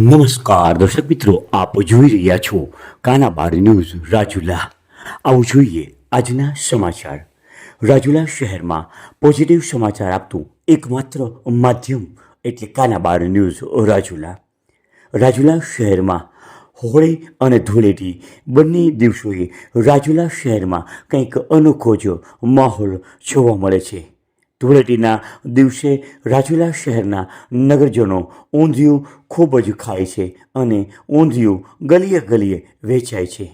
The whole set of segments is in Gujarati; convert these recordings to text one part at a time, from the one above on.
નમસ્કાર દર્શક મિત્રો, આપ જોઈ રહ્યા છો કાના બાર ન્યૂઝ રાજુલા. આવું જોઈએ આજના સમાચાર. રાજુલા શહેરમાં પોઝિટિવ સમાચાર આપતું એકમાત્ર માધ્યમ એટલે કાના બાર ન્યૂઝ રાજુલા. રાજુલા શહેરમાં હોળી અને ધૂળેટી બંને દિવસોએ રાજુલા શહેરમાં કંઈક અનોખો જ માહોલ જોવા મળે છે. ધૂળેટીના દિવસે રાજુલા શહેરના નગરજનો ઊંધિયું ખૂબ જ ખાય છે અને ઊંધિયું ગલીએ ગલીએ વેચાય છે.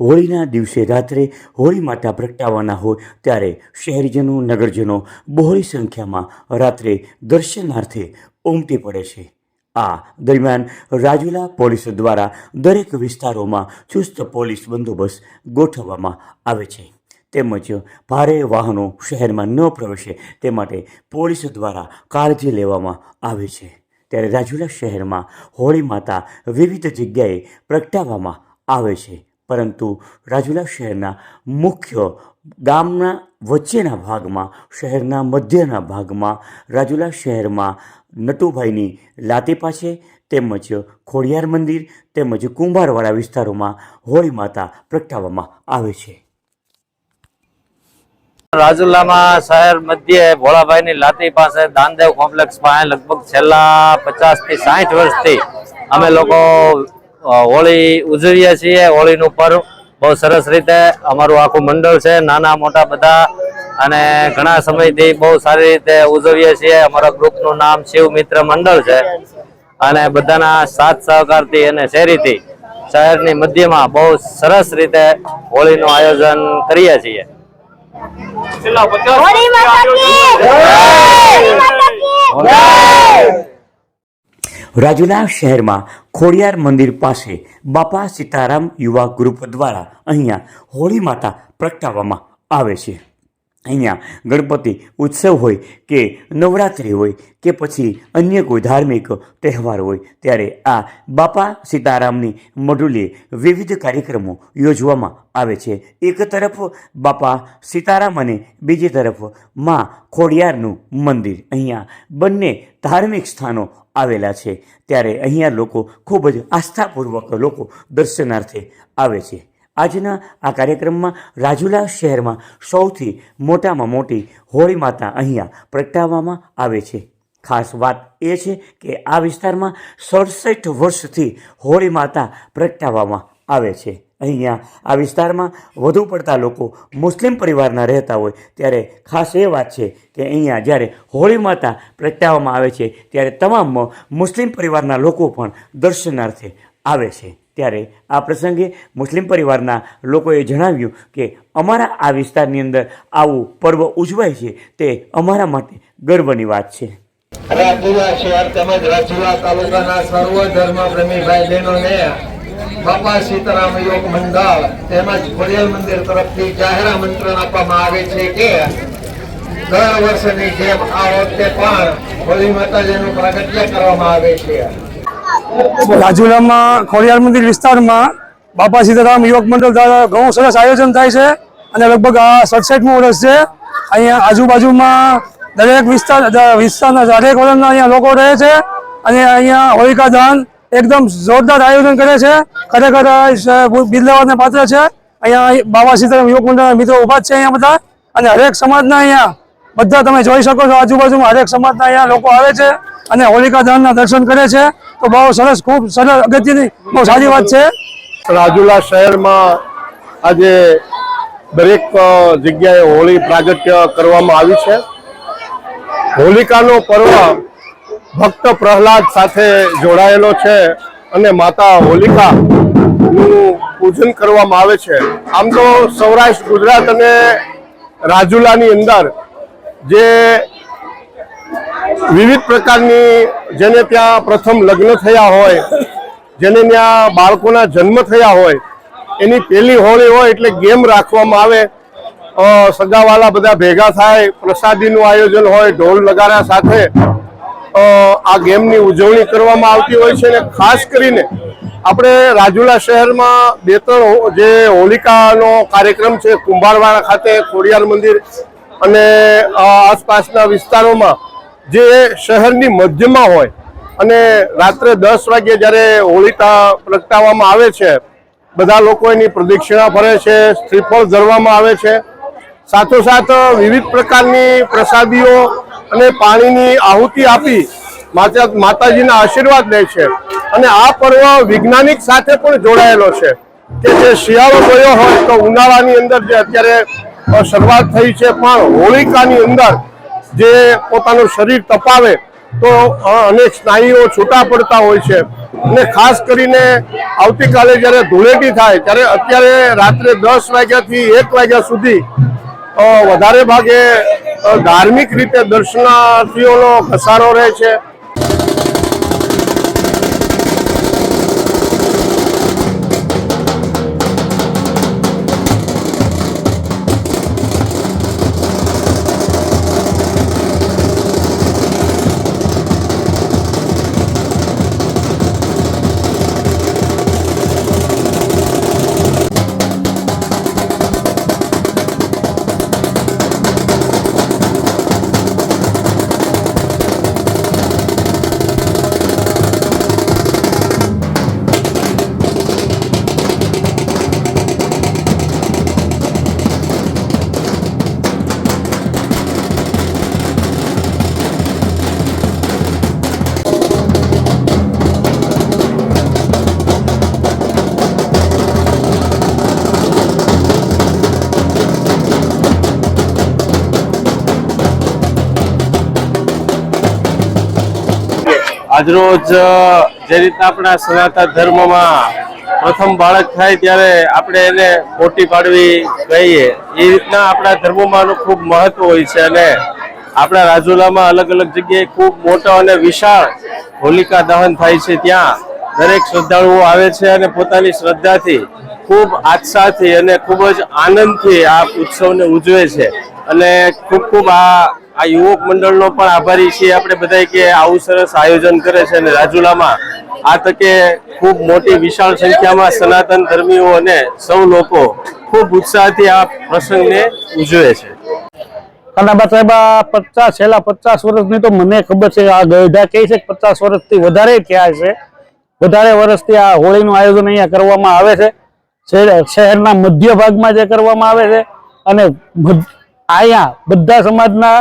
હોળીના દિવસે રાત્રે હોળી માતા પ્રગટાવવાના હોય ત્યારે શહેરીજનો, નગરજનો બહોળી સંખ્યામાં રાત્રે દર્શનાર્થે ઉમટી પડે છે. આ દરમિયાન રાજુલા પોલીસ દ્વારા દરેક વિસ્તારોમાં ચુસ્ત પોલીસ બંદોબસ્ત ગોઠવવામાં આવે છે. તેમજ ભારે વાહનો શહેરમાં ન પ્રવેશે તે માટે પોલીસ દ્વારા કાળજી લેવામાં આવે છે. ત્યારે રાજુલા શહેરમાં હોળી માતા વિવિધ જગ્યાએ પ્રગટાવવામાં આવે છે. પરંતુ રાજુલા શહેરના મુખ્ય ગામના વચ્ચેના ભાગમાં, શહેરના મધ્યના ભાગમાં રાજુલા શહેરમાં નટુભાઈની લાતી પાસે તેમજ ખોડિયાર મંદિર તેમજ કુંભારવાળા વિસ્તારોમાં હોળી માતા પ્રગટાવવામાં આવે છે. રાજુલામાં શહેર મધ્યે ભોળાભાઈની લાતી પાસે દાનદેવ કોમ્પ્લેક્સ પાસે લગભગ છેલ્લા પચાસથી સાઠ વર્ષથી અમે લોકો હોળી ઉજવીએ છીએ. હોળીનું પર્વ બહુ સરસ રીતે અમારું આખું મંડળ છે, નાના મોટા બધા, અને ઘણા સમયથી બહુ સારી રીતે ઉજવીએ છીએ. અમારા ગ્રુપનું નામ શિવ મિત્ર મંડળ છે અને બધાના સાથ સહકારથી અને શેરીથી શહેરની મધ્યમાં બહુ સરસ રીતે હોળીનું આયોજન કરીએ છીએ. રાજુલા શહેરમાં ખોડિયાર મંદિર પાસે બાપા સીતારામ યુવા ગ્રુપ દ્વારા અહીંયા હોળી માતા પ્રગટાવવામાં આવે છે. અહીંયા ગણપતિ ઉત્સવ હોય કે નવરાત્રિ હોય કે પછી અન્ય કોઈ ધાર્મિક તહેવાર હોય, ત્યારે આ બાપા સીતારામની મડુલીએ વિવિધ કાર્યક્રમો યોજવામાં આવે છે. એક તરફ બાપા સીતારામ અને બીજી તરફમાં ખોડિયારનું મંદિર. અહીંયા બંને ધાર્મિક સ્થાનો આવેલા છે. ત્યારે અહીંયા લોકો ખૂબ જ આસ્થાપૂર્વક લોકો દર્શનાર્થે આવે છે. આજના આ કાર્યક્રમમાં રાજુલા શહેરમાં સૌથી મોટામાં મોટી હોળી માતા અહીંયા પ્રગટાવવામાં આવે છે. ખાસ વાત એ છે કે આ વિસ્તારમાં સડસઠ વર્ષથી હોળી માતા પ્રગટાવવામાં આવે છે. અહીંયા આ વિસ્તારમાં વધુ પડતા લોકો મુસ્લિમ પરિવારના રહેતા હોય ત્યારે ખાસ એ વાત છે કે અહીંયા જ્યારે હોળી માતા પ્રગટાવવામાં આવે છે ત્યારે તમામ મુસ્લિમ પરિવારના લોકો પણ દર્શનાર્થે આવે છે. ત્યારે આ પ્રસંગે મુસ્લિમ પરિવારના લોકોએ જણાવ્યું કે અમારા આ વિસ્તારની અંદર આવું પર્વ ઉજવાય છે તે અમારા માટે ગર્વની વાત છે. રાજુલા શહેર તેમજ રાજુલા તાલુકાના સર્વ ધર્મ પ્રેમી ભાઈ બહેનોને બાપા સીતારામ યોગ મંડળ તેમજ ખોડિયાલ મંદિર તરફથી જાહેર આમંત્રણ આપવામાં આવે છે કે દર વર્ષની જેમ આ વખતે પણ હોળી માતાજીનું પ્રાગટ્ય કરવામાં આવે છે. રાજુલામાં ખોડિયાર મંદિર વિસ્તારમાં બાપા સીતારામ યુવક મંડળ દ્વારા ઘણું સરસ આયોજન થાય છે અને લગભગ આ સડસઠમું વર્ષ છે. અહીંયા આજુબાજુમાં દરેક વિસ્તાર વિસ્તારના દરેક વર્ગના અહીંયા લોકો રહે છે અને અહીંયા હોલિકા દહન એકદમ જોરદાર આયોજન કરે છે. ખરેખર આ પાત્ર છે. અહીંયા બાબા સીતારામ યુવક મંડળના મિત્રો ઊભા છે અહીંયા બધા અને હરેક સમાજના અહીંયા બધા તમે જોઈ શકો છો આજુબાજુમાં હરેક સમાજના અહીંયા લોકો આવે છે અને હોલિકા દહનના દર્શન કરે છે. તો બહુ સરસ, ખૂબ સરસ અગત્યની, બહુ સારી વાત છે. રાજુલા શહેરમાં આજે દરેક જગ્યાએ હોળી પ્રાગટ્ય કરવામાં આવી છે. હોલિકાનો પર્વ ભક્ત પ્રહલાદ સાથે જોડાયેલો છે અને માતા હોલિકાનું પૂજન કરવામાં આવે છે. આમ તો સૌરાષ્ટ્ર, ગુજરાત અને રાજુલાની અંદર જે વિવિધ પ્રકારની જેને ત્યાં પ્રથમ લગ્ન થયા હોય, જેને ત્યાં બાળકોના જન્મ થયા હોય, એની પહેલી હોળી હોય એટલે ગેમ રાખવામાં આવે. સગાવાલા બધા ભેગા થાય, પ્રસાદીનું આયોજન હોય, ઢોલ નગારા સાથે આ ગેમની ઉજવણી કરવામાં આવતી હોય છે અને ખાસ કરીને આપણે રાજુલા શહેરમાં બે ત્રણ જે હોલિકાનો કાર્યક્રમ છે, કુંભારવાડા ખાતે, ખોડિયાર મંદિર અને આસપાસના વિસ્તારોમાં જે શહેરની મધ્યમાં હોય અને રાત્રે દસ વાગે જ્યારે હોળિકા પ્રગટાવવામાં આવે છે, બધા લોકો એની પ્રદક્ષિણા ફરે છે, શ્રીફળ ધરવામાં આવે છે. સાથોસાથ વિવિધ પ્રકારની પ્રસાદીઓ અને પાણીની આહુતિ આપી માતા માતાજીના આશીર્વાદ લે છે. અને આ પર્વ વૈજ્ઞાનિક સાથે પણ જોડાયેલો છે કે જે શિયાળો ગયો હોય તો ઉનાળાની અંદર જે અત્યારે શરૂઆત થઈ છે, પણ હોળિકાની અંદર જે પોતાનું શરીર તપાવે તો અનેક સ્નાયુઓ છૂટા પડતા હોય છે. અને ખાસ કરીને આવતીકાલે જ્યારે ધૂળેટી થાય, ત્યારે અત્યારે રાત્રે દસ વાગ્યાથી એક વાગ્યા સુધી વધારે ભાગે ધાર્મિક રીતે દર્શનાર્થીઓનો ઘસારો રહે છે. આજરોજ જે રીતના આપણા સનાતન ધર્મમાં પ્રથમ બાળક થાય ત્યારે આપણે એને મોટી પાડવી કહીએ. એ રીતના આપણા ધર્મમાં ખૂબ મહત્વ હોય છે અને આપણા રાજુલામાં અલગ અલગ જગ્યાએ ખૂબ મોટો અને વિશાળ હોલિકા દહન થાય છે. ત્યાં દરેક શ્રદ્ધાળુઓ આવે છે અને પોતાની શ્રદ્ધાથી ખૂબ આત્સાથી અને ખૂબ જ આનંદથી આ ઉત્સવને ઉજવે છે. અને ખૂબ ખૂબ આ આ યુવક મંડળનો પણ આભારી છીએ. આપણે બધા કે આવું સરસ આયોજન કરે છે અને રાજુલામાં આ તકે ખૂબ મોટી વિશાળ સંખ્યામાં સનાતન ધર્મીઓ અને સૌ લોકો ખૂબ ઉત્સાહથી આ પ્રસંગને ઉજવે છે. કાનાબા સાહેબ, આ પચાસ, છેલ્લા પચાસ વર્ષની તો મને ખબર છે, આ ગઢા કહે છે કે પચાસ વર્ષથી વધારે થયા છે. વધારે વર્ષથી આ હોળીનું આયોજન અહીંયા કરવામાં આવે છે. શહેરના મધ્ય ભાગમાં જે કરવામાં આવે છે અને અહીંયા બધા સમાજના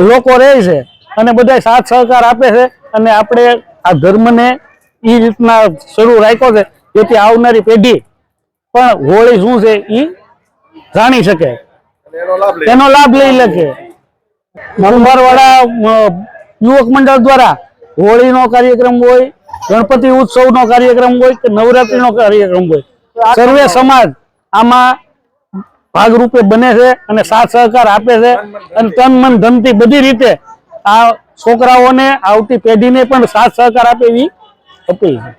લોકો રહે છે અને બધા સાથ સહકાર આપે છે અને આપણે આ ધર્મને એ રીતના શરૂ રાખ્યો છે જેથી આવનારી પેઢી પણ હોળી શું છે એ જાણી શકે. તેનો લાભ લઈ શકે. વાળા યુવક મંડળ દ્વારા હોળીનો કાર્યક્રમ હોય ગણપતિ ઉત્સવનો કાર્યક્રમ હોય કે નવરાત્રીનો કાર્યક્રમ હોય. સર્વે સમાજ આમાં ભાગરૂપે બને છે અને સાથ સહકાર આપે છે અને તન મન ધનથી બધી રીતે આ છોકરાઓને આવતી પેઢીને પણ સાથ સહકાર આપે એવી અપીલ છે.